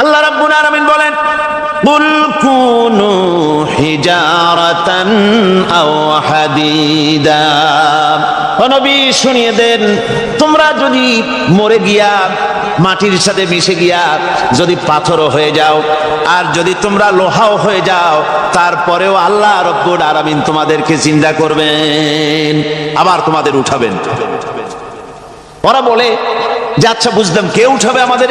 আল্লাহ রাব্বুল আলামিন বলেন, কুল কুনু হিজারাতান আও হাদিদা। নবী, শুনিয়ে দেন, তোমরা যদি মরে গিয়া, মাটির সাথে মিশে গিয়া যদি পাথরও হয়ে যাও, আর যদি তোমরা লোহাও হয়ে যাও, তারপরেও আল্লাহ রব্বুল আলামিন তোমাদেরকে চিন্তা করবেন, আবার তোমাদের উঠাবেন। ওরা বলে, যে আচ্ছা বুঝলাম, কে উঠাবে আমাদের?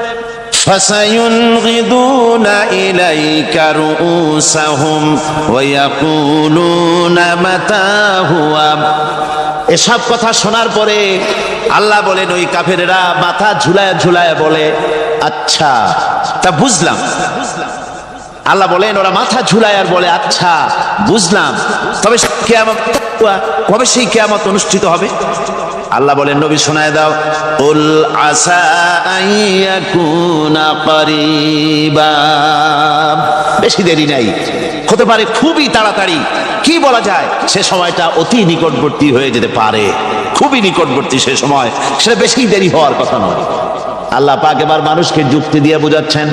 فسينغضون إليك رؤوسهم ويقولون متى هو এসব কথা শোনার পরে আল্লাহ বলেন ওই কাফেরেরা মাথা ঝুলায় ঝুলায় বলে আচ্ছা তা বুঝলাম আল্লাহ বলেন ওরা মাথা ঝুলায় আর বলে আচ্ছা বুঝলাম তবে কেয়ামত কবে সেই কেয়ামত অনুষ্ঠিত হবে আল্লাহ বলেন, নবী শোনায় দাও, উল আসা বেশি দেরি নাই। হতে পারে খুবই তাড়াতাড়ি। কি বলা যায়? সে সময়টা অতি নিকটবর্তী হয়ে যেতে পারে। খুবই নিকটবর্তী সে সময়। সেটা বেশি দেরি হওয়ার কথা নয়। আল্লাহ পাক এবার মানুষকে যুক্তি দিয়ে বোঝাচ্ছেন।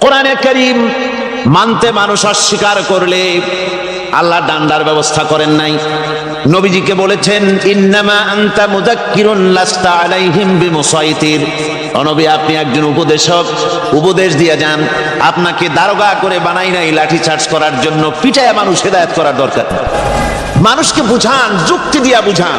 কোরআনে করিম মানতে মানুষ অস্বীকার করলে আল্লাহ ডান্ডার ব্যবস্থা করেন নাই। নবীজিকে বলেছেন, ইন্নামা আনতা মুযাক্কিরুন লাস্তা আলাইহিম বিমুসাইতির। অনবী আপনি একজন উপদেশক, উপদেশ দিয়ে যান। আপনাকে দারোগা করে বানাই নাই লাঠি চার্জ করার জন্য পিটায় মানুষ হেদায়েত করার দরকার। মানুষকে বুঝান, যুক্তি দিয়া বুঝান।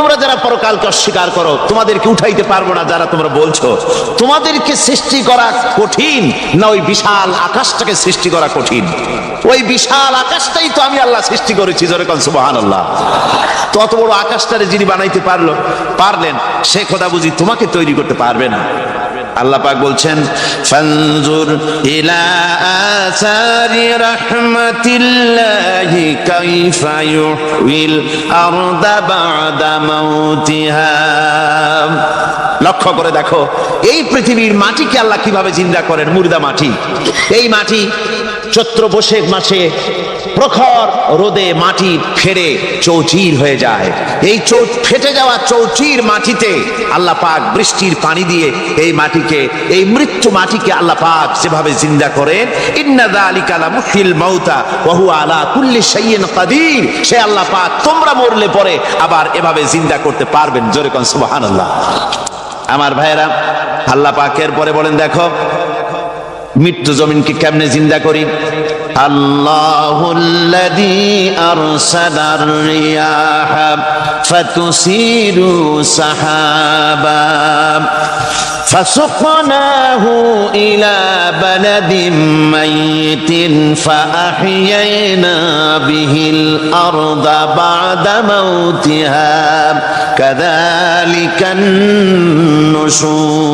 তোমরা যারা পরকালকে অস্বীকার করো, তোমাদেরকে উঠাইতে পারব না যারা তোমরা বলছো। তোমাদেরকে সৃষ্টি করা কঠিন না ওই বিশাল আকাশটাকে সৃষ্টি করা কঠিন? ওই বিশাল আকাশটাই তো আমি আল্লাহ সৃষ্টি করেছি যেরকম সুবাহান আল্লাহ তত বড় আকাশটারে যিনি বানাইতে পারল, পারলেন, সে কথা বুঝি তোমাকে তৈরি করতে পারবে না। আল্লাহ পাক বলছেন, ফানজুর ইলা আসারি রাহমাতিল্লাহি কাইফা ইউহিল আরদা বাদা মাউতিহা। লক্ষ্য করে দেখো, এই পৃথিবীর মাটিকে আল্লাহ কীভাবে জিন্দা করেন? মুর্দা মাটি। এই মাটি চৈত্র বৈশাখ মাসে প্রখর রোদে মাটি ফেরে চৌচির হয়ে যায়। এই চৌ ফেটে যাওয়া চৌচির মাটিতে আল্লাহ পাক বৃষ্টির পানি দিয়ে এই মাটিকে, এই মৃত্যু মাটিকে আল্লাহ পাক যেভাবে জিন্দা করেন, ইন্না যালিকা লা মুহিল ওয়া হুয়া আলা কুল্লি শাইইন কাদির। সে আল্লাহ পাক তোমরা মরলে পরে আবার এভাবে জিন্দা করতে পারবেন। জোরে কন কোন সুবহানাল্লাহ। আমার ভাইয়েরা, আল্লাহ পাকের পরে বলেন, দেখো, মৃত্যু জমিনকে কেমনে জিন্দা করি? আল্লাহুল্লাযী আরসালার রিয়াহা ফাতুসিরু সাহাবা فسقناه إلى بلد ميت فأحيينا به الأرض بعد موتها كذلك النشور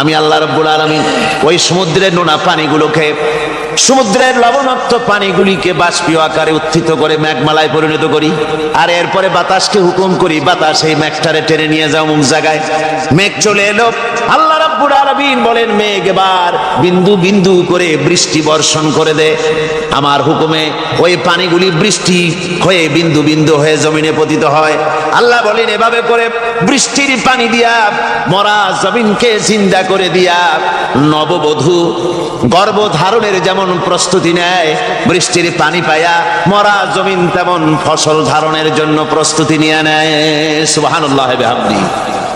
আমি আল্লাহ রব্বুল আলামিন ওই সমুদ্রের নোনা পানিগুলোকে সমুদ্রের লবণাক্ত পানিগুলিকে বাষ্পীয় আকারে উত্থিত করে ম্যাগমালায় পরিণত করি। আর এরপরে বাতাসকে হুকুম করি, বাতাস এই ম্যাগটারে টেনে নিয়ে যাও মুখ জায়গায়। মেঘ চলে এলো। আল্লাহ রাব্বুল আলামিন বলেন, মেঘ বিন্দু বিন্দু করে বৃষ্টি বর্ষণ করে দে। আমার হুকুমে ওই পানিগুলি বৃষ্টি হয়ে বিন্দু বিন্দু হয়ে জমিনে পতিত হয়। আল্লাহ বলেন, এভাবে করে বৃষ্টির পানি দিয়া মরা জমিনকে চিন্তা করে দিয়া নববধূ গর্ভধারণের যেমন প্রস্তুতি নেয়, বৃষ্টির পানি পায়া মরা জমিন তেমন ফসল ধারণের জন্য প্রস্তুতি নিয়ে নেয়। সুবহানাল্লাহ বিহামদি।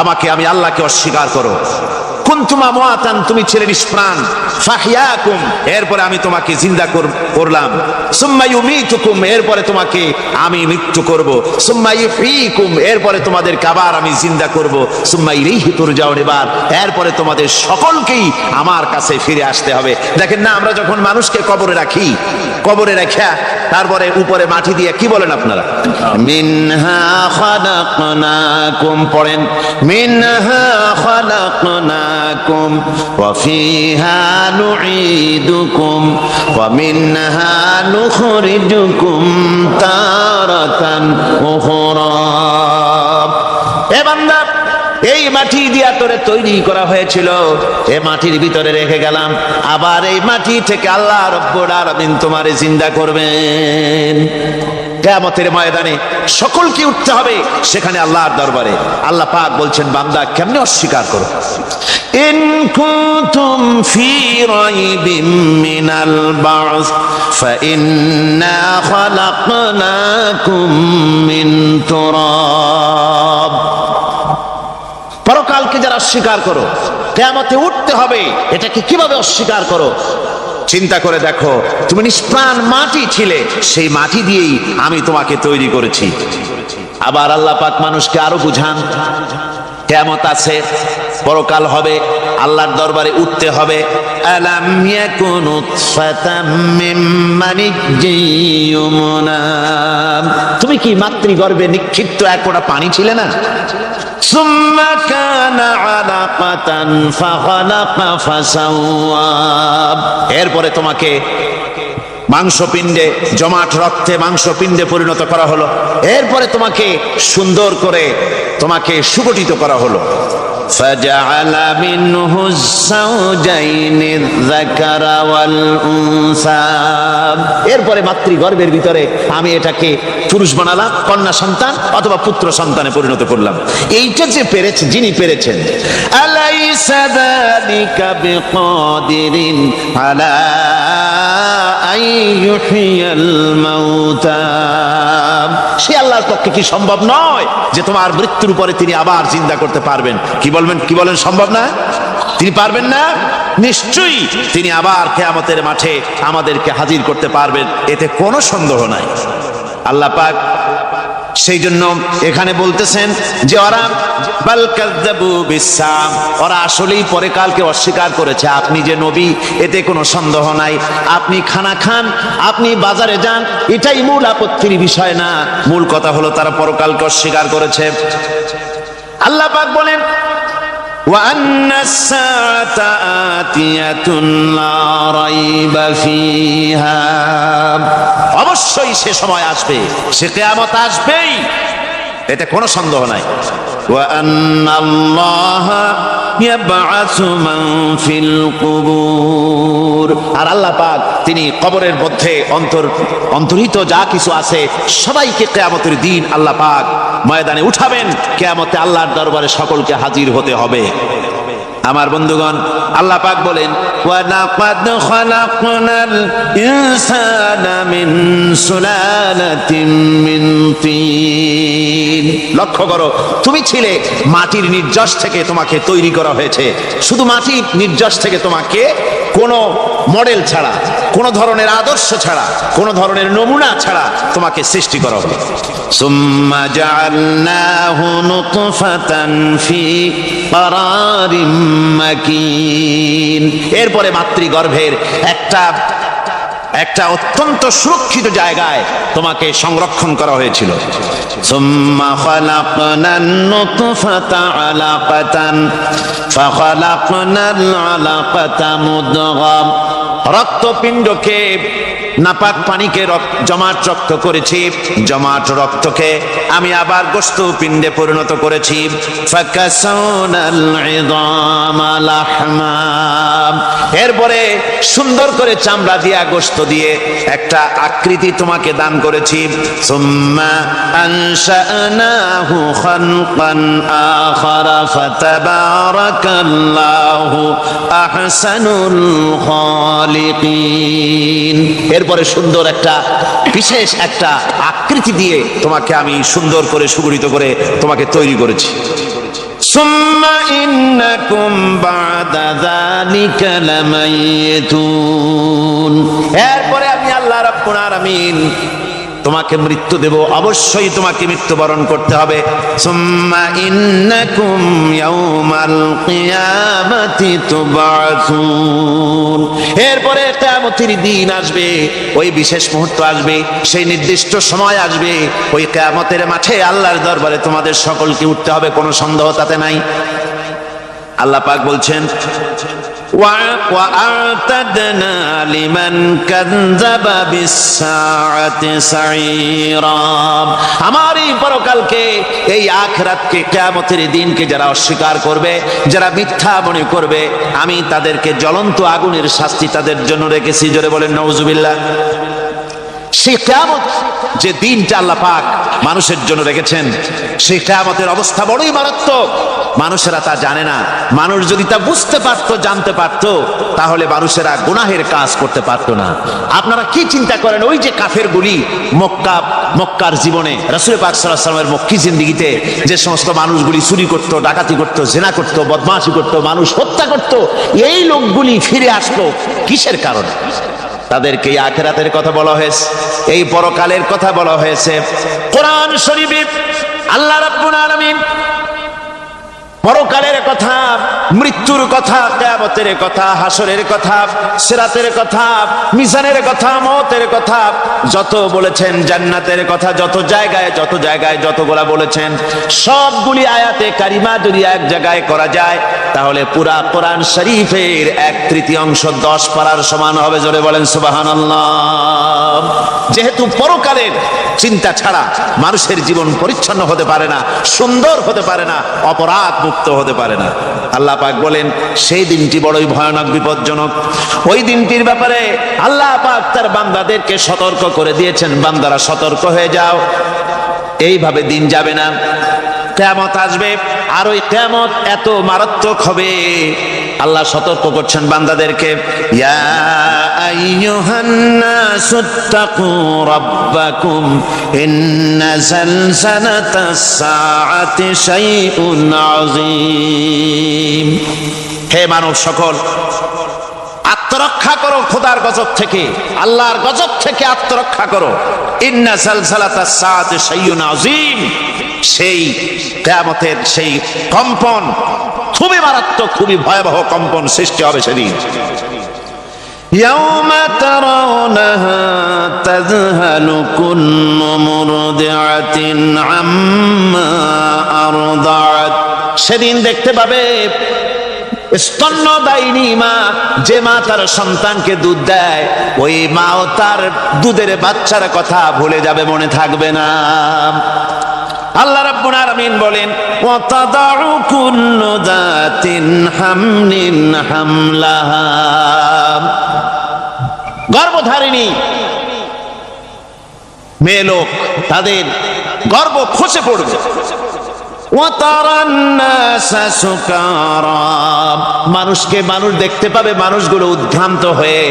আমাকে আমি আল্লাহকে অস্বীকার করো। কুন্তুমা মোয়াতান তুমি ছিলে নিষ্প্রাণ। ফাহিয়াকুম, এরপরে আমি তোমাকে জিন্দা কর- করলাম। সুম্মা ইউমিতুকুম, এরপরে তোমাকে আমি মৃত্যু করব। সুম্মা ইউহয়িকুম এরপরে আমি জিন্দা করব। সুম্মা ইলাইহি তুরজাউন, এবার এরপরে তোমাদের সকলকেই আমার কাছে ফিরে আসতে হবে। দেখেন না, আমরা যখন মানুষকে কবরে রাখি, কবরে রাখা তারপরে উপরে মাটি দিয়ে কি বলেন আপনারা? মিনহা খালাকনাকুম, পড়েন। মিনহা খালাকনাকুম। ওয়া মিনহা নুখরিজুকুম তারাতান উখরা এ বান্দা, এই মাটি দিয়া তোরে তৈরি করা হয়েছিল। এ মাটির ভিতরে রেখে গেলাম। আবার এই মাটি থেকে আল্লাহ রব্বুল আলামিন তোমারে জিন্দা করবেন। কেয়ামতের ময়দানে সকলকে উঠতে হবে, সেখানে আল্লাহর দরবারে। আল্লাহ পাক বলছেন, বান্দা, কেমনে অস্বীকার করো? ইন কুনতুম ফি রাইবিম মিনাল বা'স, ফাইন্না খালাকনাকুম মিন তুরাব। পরকালকে যারা অস্বীকার করো, কেয়ামতে উঠতে হবে, এটাকে কীভাবে অস্বীকার করো? চিন্তা করে দেখো, তুমি নিষ্প্রাণ মাটি ছিলে, সেই মাটি দিয়েই আমি তোমাকে তৈরি করেছি। আবার আল্লাহ পাক মানুষকে আরও বুঝান কেমত আছে, পরকাল হবে, আল্লাহর দরবারে উঠতে হবে। তুমি কি মাতৃগর্ভে নিক্ষিপ্ত এক পানি ছিলে না? ثم كان علقة فخلق فسوى এরপরে তোমাকে মাংসপিণ্ডে জমাট রক্তে মাংসপিণ্ডে পরিণত করা হলো এরপরে তোমাকে সুন্দর করে তোমাকে সুগঠিত করা হলো فجعل منه الزوجين الذكر والأنثى এরপরে মাতৃগর্ভের ভিতরে আমি এটাকে পুরুষ বানালাম কন্যা সন্তান অথবা পুত্র সন্তানে পরিণত করলাম এইটা যে পেরেছে যিনি পেরেছেন আলাইসা যালিকা বিকাদিরিন আলা আন ইউহিয়াল মাউতা সে আল্লাহর পক্ষে কি সম্ভব নয় যে তোমার মৃত্যুর উপরে তিনি আবার চিন্তা করতে পারবেন কি বলবেন, কি বলেন, সম্ভব না? তিনি পারবেন না? নিশ্চয়ই তিনি আবার কেয়ামতের মাঠে আমাদেরকে হাজির করতে পারবেন। এতে কোনো সন্দেহ নাই। আল্লাহ পাক সেই জন্য এখানে বলতেছেন যে, ওরা বিসাম ওরা আসলেই পরে কালকে অস্বীকার করেছে। আপনি যে নবী, এতে কোনো সন্দেহ নাই। আপনি খানা খান, আপনি বাজারে যান, এটাই মূল আপত্তির বিষয় না। মূল কথা হলো তারা পরকালকে অস্বীকার করেছে। আল্লাহ পাক বলেন وأن الساعة آتية لا ريب فيها অবশ্যই সে সময় আসবে সে কেয়ামত আসবেই এতে কোনো সন্দেহ নাই। আর আল্লাহ পাক তিনি কবরের মধ্যে অন্তর অন্তর্হিত যা কিছু আছে সবাইকে কেয়ামতের দিন আল্লাহ পাক ময়দানে উঠাবেন। কেয়ামতে আল্লাহর দরবারে সকলকে হাজির হতে হবে। আমার বন্ধুগণ, আল্লাহ পাক বলেন লক্ষ্য করো, তুমি ছিলে মাটির নির্যাস থেকে তোমাকে তৈরি করা হয়েছে। শুধু মাটির নির্যাস থেকে তোমাকে কোনো মডেল ছাড়া কোনো ধরনের আদর্শ ছাড়া কোনো ধরনের নমুনা ছাড়া তোমাকে সৃষ্টি করা হবে। সুম্মা জাআলনাহু নুতফাতান ফি মাকিন। এরপরে মাতৃগর্ভের একটা একটা অত্যন্ত সুরক্ষিত জায়গায় তোমাকে সংরক্ষণ করা হয়েছিল ثم خلقنا النطفة علقة فخلقنا العلقة مضغة রক্তপিণ্ডকে নাপাক পানিকে রক- জমাট রক্ত করেছি জমাট রক্তকে আমি আবার গোস্ত পিণ্ডে পরিণত করেছি ফাকাসাউনাল ইযামা লাহমা। এরপরে সুন্দর করে চামড়া দিয়া গোস্ত মনুষ্যত্ব দিয়ে একটা আকৃতি তোমাকে দান করেছি। সুম্মা আনশানাহু খালকান আখারা ফাতাবারাকাল্লাহু আহসানুল খালিকিন। এরপরে সুন্দর একটা, বিশেষ একটা আকৃতি দিয়ে তোমাকে আমি সুন্দর করে সুগঠিত করে তোমাকে তৈরি করেছি। ثم إنكم بعد ذلك لميتون এরপরে আমি আল্লাহ রাব্বুল আলামিন তোমাকে মৃত্যু দেব, অবশ্যই তোমাকে মৃত্যুবরণ করতে হবে। এরপরে কিয়ামতের দিন আসবে, ওই বিশেষ মুহূর্ত আসবে, সেই নির্দিষ্ট সময় আসবে, ওই কিয়ামতের মাঠে আল্লাহর দরবারে তোমাদের সকলকে উঠতে হবে, কোনো সন্দেহ তাতে নাই। আল্লাহ পাক বলছেন وَأَعْتَدْنَا لِمَنْ كَذَّبَ بِالسَّاعَةِ سَعِيرًا আমার এই পরকালকে এই আখরাতকে কিয়ামতের দিনকে যারা অস্বীকার করবে যারা মিথ্যা মনে করবে আমি তাদেরকে জ্বলন্ত আগুনের শাস্তি তাদের জন্য রেখেছি জোরে বলেন নওজুবিল্লাহ সেই কেয়ামত যে দিনটা আল্লাহ পাক মানুষের জন্য রেখেছেন, সেই কেয়ামতের অবস্থা বড়ই মারাত্মক। মানুষেরা তা জানে না। মানুষ যদি তা বুঝতে পারতো, জানতে পারতো, তাহলে মানুষেরা গুনাহের কাজ করতে পারতো না। আপনারা কি চিন্তা করেন? ওই যে কাফের গুলি মক্কা, মক্কার জীবনে, রাসুল পাক সাল্লাহ সাল্লামের মক্কি জিন্দিগিতে যে সমস্ত মানুষগুলি চুরি করতো, ডাকাতি করতো, জেনা করতো, বদমাশি করতো, মানুষ হত্যা করতো, এই লোকগুলি ফিরে আসতো কিসের কারণে? তাদেরকে আখেরাতের কথা বলা হয়েছে, এই পরকালের কথা বলা হয়েছে। কোরআন শরীফ আল্লাহ রাব্বুল আলামিন পরকালের কথা, মৃত্যুর কথা, কেয়ামতের কথা, হাসরের কথা, সেরাতের কথা, মিজানের কথা, মতের কথা, যত বলেছেন জান্নাতের কথা, যত জায়গায় যত জায়গায় যতগুলা বলেছেন, সবগুলি আয়াতে কারিমা যদি এক জায়গায় করা যায়, তাহলে পুরা কোরআন শরীফের এক তৃতীয়াংশ দশ পারার সমান হবে, জোরে বলেন সুবাহান যেহেতু পরকালের চিন্তা ছাড়া মানুষের জীবন পরিচ্ছন্ন হতে পারে না, সুন্দর হতে পারে না, অপরাধ মুক্ত হতে পারে না। আল্লাহ পাক বলেন, সেই দিনটি বড়ই ভয়ানক, বিপজ্জনক। ওই দিনটির ব্যাপারে আল্লাহ পাক তার বান্দাদেরকে সতর্ক করে দিয়েছেন। বান্দারা সতর্ক হয়ে যাও। এইভাবে দিন যাবে না। কেমত আসবে, আর ওই কেমত এত মারাত্মক হবে আল্লাহ সতর্ক করছেন বান্দাদেরকে, ইয়া হে মানব সকল, আত্মরক্ষা করো খোদার গজব থেকে, আল্লাহর গজব থেকে আত্মরক্ষা করো। আযীম, সেই কিয়ামতের সেই কম্পন খুবই মারাত্মক খুবই ভয়াবহ কম্পন সৃষ্টি হবে সেদিন يوم ترونها تذهل كل مرضعة عما أرضعت সেদিন দেখতে পাবে স্তন্যদায়িনী মা যে মা তার সন্তানকে দুধ দেয় ওই মাও তার দুধের বাচ্চার কথা ভুলে যাবে মনে থাকবে না আল্লাহ রাব্বুল আলামিন বলেন, ওয়াতাদাউ কুল্লু দাতিন হামলিন হামলাহা। গর্ভধারিণী, মেয়ে লোক, তাদের গর্ব খসে পড়বে। মানুষকে মানুষ দেখতে পাবে, মানুষগুলো উদ্ভ্রান্ত হয়ে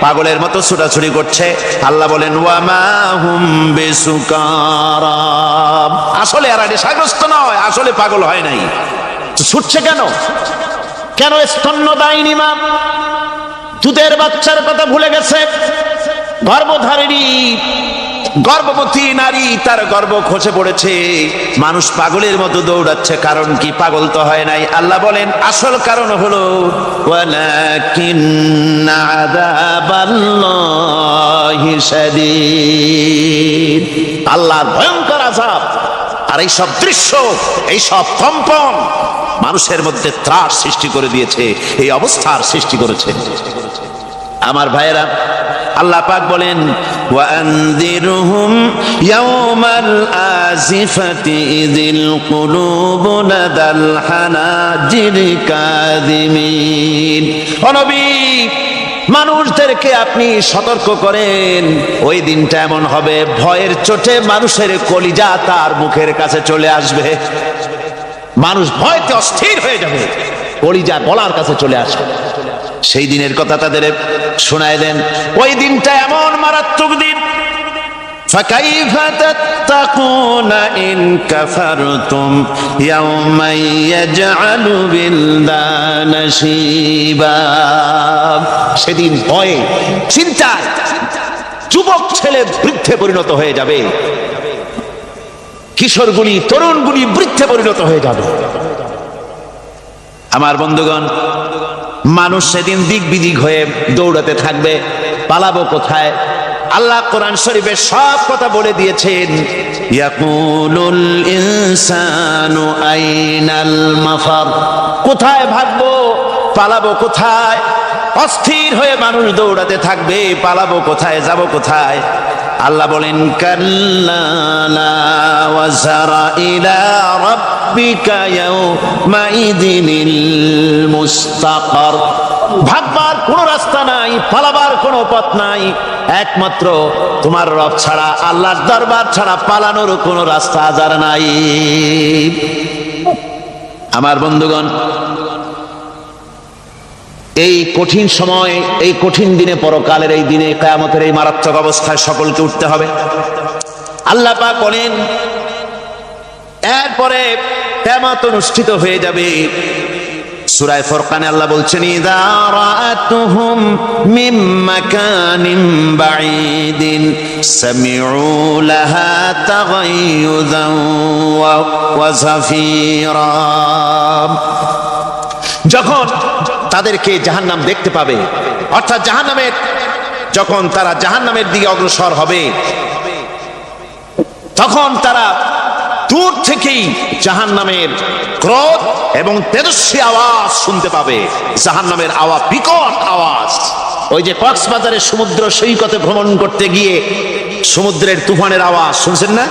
পাগলের মতো ছুটাছুটি করছে। আল্লাহ বলেন আসলে এরা নেশাগ্রস্ত নয়, আসলে পাগল হয় নাই। ছুটছে কেন? কেন স্তন্য দায়নি মা দুধের বাচ্চার কথা ভুলে গেছে? গর্ভধারিণী গর্ভবতী নারী, তার গর্ব খসে পড়েছে। মানুষ পাগলের মতো দৌড়াচ্ছে, কারণ কি পাগল তো হয় নাই? আল্লাহ বলেন, আসল কারণ হলো আল্লাহর ভয়ঙ্কর আযাব, আর এই সব দৃশ্য, এই সব কম্পন মানুষের মধ্যে ত্রাস সৃষ্টি করে দিয়েছে, এই অবস্থার সৃষ্টি করেছে। আমার ভাইয়েরা আল্লাহ পাক বলেন وأنذرهم يوم الآزفة إذ القلوب لدى الحناجر كاذمين ও নবী মানুষদেরকে আপনি সতর্ক করেন ওই দিনটা এমন হবে ভয়ের চোটে মানুষের কলিজা তার মুখের কাছে চলে আসবে মানুষ ভয়তে অস্থির হয়ে যাবে কলিজা গলার কাছে চলে আসবে সেই দিনের কথা তাদের শোনায় দেন ওই দিনটা এমন মারাত্মক দিন فكيف تتقون إن كفرتم يوما يجعل بلدان شيبا সেদিন ভয়ে চিন্তায় যুবক ছেলে বৃদ্ধে পরিণত হয়ে যাবে কিশোরগুলি তরুণগুলি বৃদ্ধে পরিণত হয়ে যাবে আমার বন্ধুগণ মানুষ সেদিন দিক বিদিক হয়ে দৌড়াতে থাকবে, পালাবো কোথায়? আল্লাহ কোরআন শরীফে সব কথা বলে দিয়েছেন, ইয়াকুলুল ইনসানু আইনাল মাফার। কোথায় ভাগবো? পালাবো কোথায়? অস্থির হয়ে মানুষ দৌড়াতে থাকবে, পালাবো কোথায়? যাব কোথায়? আল্লাহ বলেন ভাববার কোনো রাস্তা নাই, পালাবার কোনো পথ নাই। একমাত্র তোমার রব ছাড়া, আল্লাহর দরবার ছাড়া পালানোর কোনো রাস্তা যার নাই। আমার বন্ধুগণ এই কঠিন সময়, এই কঠিন দিনে পরকালের এই দিনে কেয়ামতের এই মারাত্মক অবস্থায় সকলকে উঠতে হবে। আল্লাহ বলেন, এরপরে কেয়ামত অনুষ্ঠিত হয়ে যাবে। সুরায় ফরকানে আল্লাহ বলছেন যখন তাদেরকে জাহান্নাম দেখতে পাবে। অর্থাৎ জাহান্নামের যখন তারা জাহান্নামের দিকে অগ্রসর হবে, তখন তারা দূর থেকেই জাহান্নামের ক্রোধ এবং তেজস্বী আওয়াজ শুনতে পাবে। জাহান্নামের আওয়াজ বিকট আওয়াজ। ওই যে কক্সবাজারের সমুদ্র সৈকতে ভ্রমণ করতে গিয়ে সমুদ্রের তুফানের আওয়াজ শুনছেন না?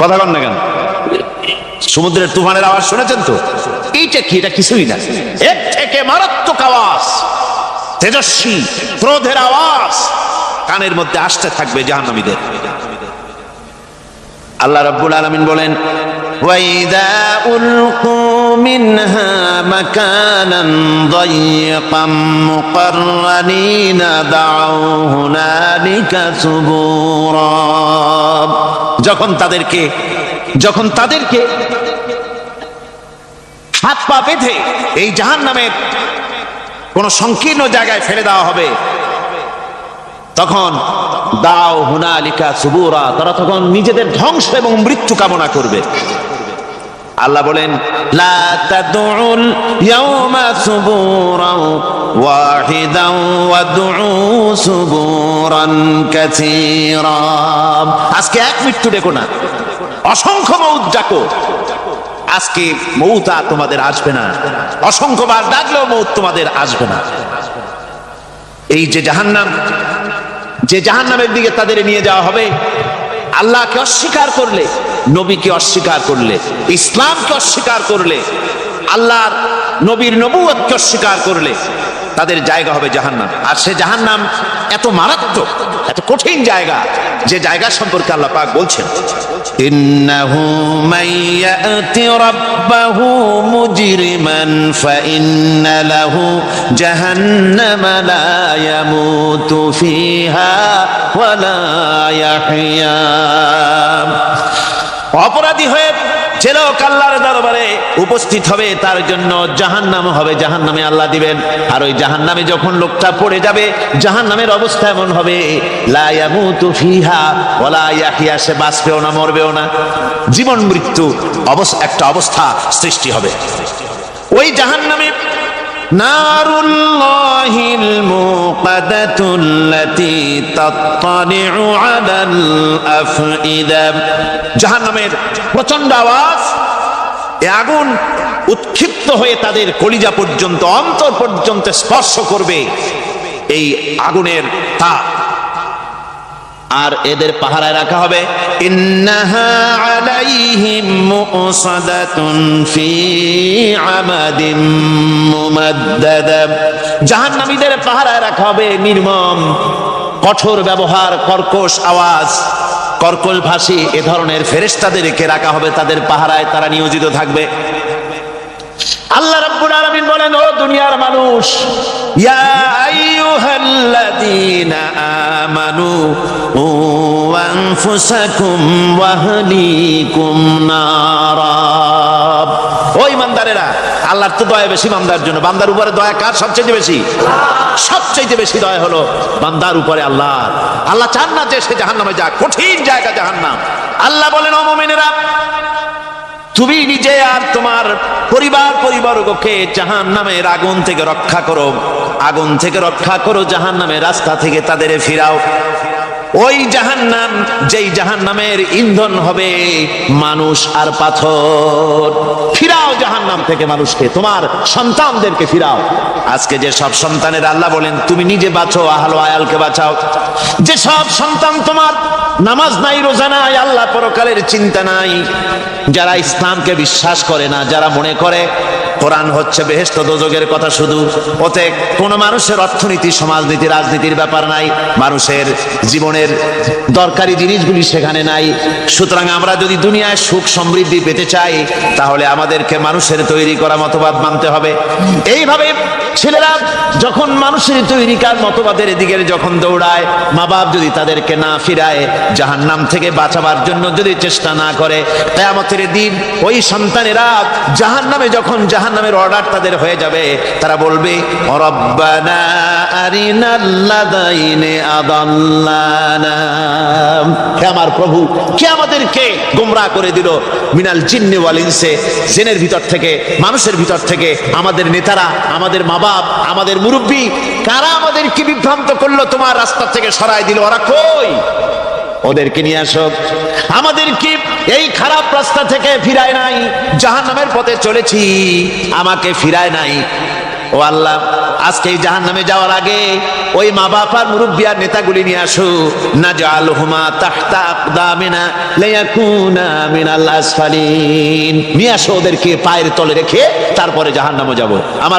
কথা কন না কেন? সমুদ্রের তুফানের আওয়াজ শুনেছেন তো? এইটা কি? এটা কিছুই না। এর থেকে মারাত্মক আওয়াজ, তেজস্বী, ক্রোধের আওয়াজ। কানের মধ্যে আসতে থাকবে জাহান্নামীদের। আল্লাহ রাব্বুল আলমিন বলেন মিনহা মাকানান দাইয়িকাম মুকাররানিনা দাউ হুনালিকা সুবুরা যখন তাদেরকে যখন তাদেরকে হাত পা বেঁধে এই জাহান্নামের কোন সংকীর্ণ জায়গায় ফেলে দেওয়া হবে, তখন দাও হুনালিকা সুবুরা, তারা তখন নিজেদের ধ্বংস এবং মৃত্যু কামনা করবে। আল্লাহ বলেন আজকে এক মৃত্যু ডেকো না, অসংখ্য মৌত ডাকো। আজকে মৌত তোমাদের আসবে না, অসংখ্যবার ডাকলেও মৌত তোমাদের আসবে না। এই যে জাহান্নাম, যে জাহান্নামের দিকে তাদের নিয়ে যাওয়া হবে আল্লাহকে অস্বীকার করলে, নবীকে অস্বীকার করলে, ইসলামকে অস্বীকার করলে, আল্লাহর নবীর নবুয়তকে অস্বীকার করলে, তাদের জায়গা হবে জাহান্নাম। আর সে জাহান্নাম এত মারাত্মক, এত কঠিন জায়গা, যে জায়গা সম্পর্কে আল্লাহ পাক বলছেন। ইন্নাহু ফিহা। অপরাধী হয়ে যে লোক আল্লাহর দরবারে উপস্থিত হবে, তার জন্য জাহান্নাম হবে, জাহান্নামে আল্লাহ দিবেন। আর ওই জাহান্নামে যখন লোকটা পড়ে যাবে, জাহান্নামের অবস্থা এমন হবে সে বাঁচবেও না, মরবেও না। জীবন মৃত্যু অবস্থা, একটা অবস্থা সৃষ্টি হবে। ওই জাহান্নামে نار الله الموقدة التي تطلع على الأفئدة জাহান্নামের প্রচন্ড আওয়াজ এ আগুন উৎক্ষিপ্ত হয়ে তাদের কলিজা পর্যন্ত অন্তর পর্যন্ত স্পর্শ করবে এই আগুনের তাপ আর এদের পাহারায় রাখা হবে। আমাদিন মুমাদ্দাদা। জাহান্নামীদের পাহারায় রাখা হবে নির্মম, কঠোর ব্যবহার, কর্কশ আওয়াজ কর্কশ ভাষী এ ধরনের ফেরেশতাদেরকে রাখা হবে। তাদের পাহারায় তারা নিয়োজিত থাকবে। আল্লাহ রাব্বুল আলামিন বলেন, ও দুনিয়ার মানুষ, ইয়া আইয়ুহাল্লাযীনা আমানু, উ আনফুসাকুম ওয়া আহলিকুম নারা। ও ইমানদারেরা, আল্লাহর তো দয়া বেশি বান্দার জন্য। বান্দার উপরে দয়া কার সবচেয়ে বেশি? সবচেয়ে বেশি দয়া হলো বান্দার উপরে আল্লাহ। আল্লাহ চান না যে সে জাহান্নামে যাক, কঠিন জায়গা জাহান্নাম। আল্লাহ বলেন, ও মুমিনেরা তুমি নিজে আর তোমার পরিবার পরিবারকে জাহান নামের আগুন থেকে রক্ষা করো। আগুন থেকে রক্ষা করো জাহান নামের রাস্তা থেকে তাদের ফিরাও। ওই জাহান্নাম, যেই জাহান্নামের ইন্ধন হবে মানুষ আর পাথর। ফিরাও জাহান্নাম থেকে মানুষকে, তোমার সন্তানদেরকে ফিরাও। আজকে যে সব সন্তানের আল্লাহ বলেন, তুমি নিজে বাঁচো, আহলো আয়ালকে বাঁচাও। যে সব সন্তান তোমার নামাজ নাই, রোজা নাই, আল্লাহ পরকালের চিন্তা নাই। যারা ইসলামকে বিশ্বাস করে না, যারা মনে করে কোরআন হচ্ছে বেহেস্ত দোজগের কথা শুধু। ওতে কোনো মানুষের অর্থনীতি, সমাজনীতি, রাজনীতির ব্যাপার নাই। মানুষের জীবনের দরকারি জিনিসগুলি সেখানে নাই। সুতরাং আমরা যদি দুনিয়ায় সুখ সমৃদ্ধি পেতে চাই, তাহলে আমাদেরকে মানুষের তৈরি করা মতবাদ মানতে হবে। এইভাবে ছেলেরা যখন মানুষের তৈরিকার মতবাদের দিকে যখন দৌড়ায় মা বাপ যদি তাদেরকে না ফিরায় জাহান নাম থেকে বাঁচাবার জন্য যদি চেষ্টা না করে, কেয়ামতের দিন ওই সন্তানেরা জাহান নামে যখন জাহান নামের অর্ডার তাদের হয়ে যাবে, তারা বলবে আমার প্রভু, কে আমাদেরকে গোমরা করে দিল? মিনাল জিন্নে ওয়াল ইনসে, জেনের ভিতর থেকে, মানুষের ভিতর থেকে, আমাদের নেতারা, আমাদের মা বাপ আমাদের মুরব্বী, কারা আমাদেরকে বিভ্রান্ত করল তোমার রাস্তা থেকে সরাই দিল? ওরা কই? ওদেরকে নিয়ে আসো। আমাদেরকে এই খারাপ রাস্তা থেকে ফিরায় নাই। জাহান্নামের পথে চলেছি, আমাকে ফিরায় নাই। ও আল্লাহ, আজকে এই জাহান নামে যাওয়ার আগে ওই মা বাবার মুরব্বিয়ার নেতাগুলি নিয়ে আসো। না জাল হুমা তাহতা আকদামিনা লিয়াকুনা মিনাল আসফালিন। নিয়ে আসো ওদেরকে পায়ের তলে রেখে তারপরে জাহান নামে যাব। আমার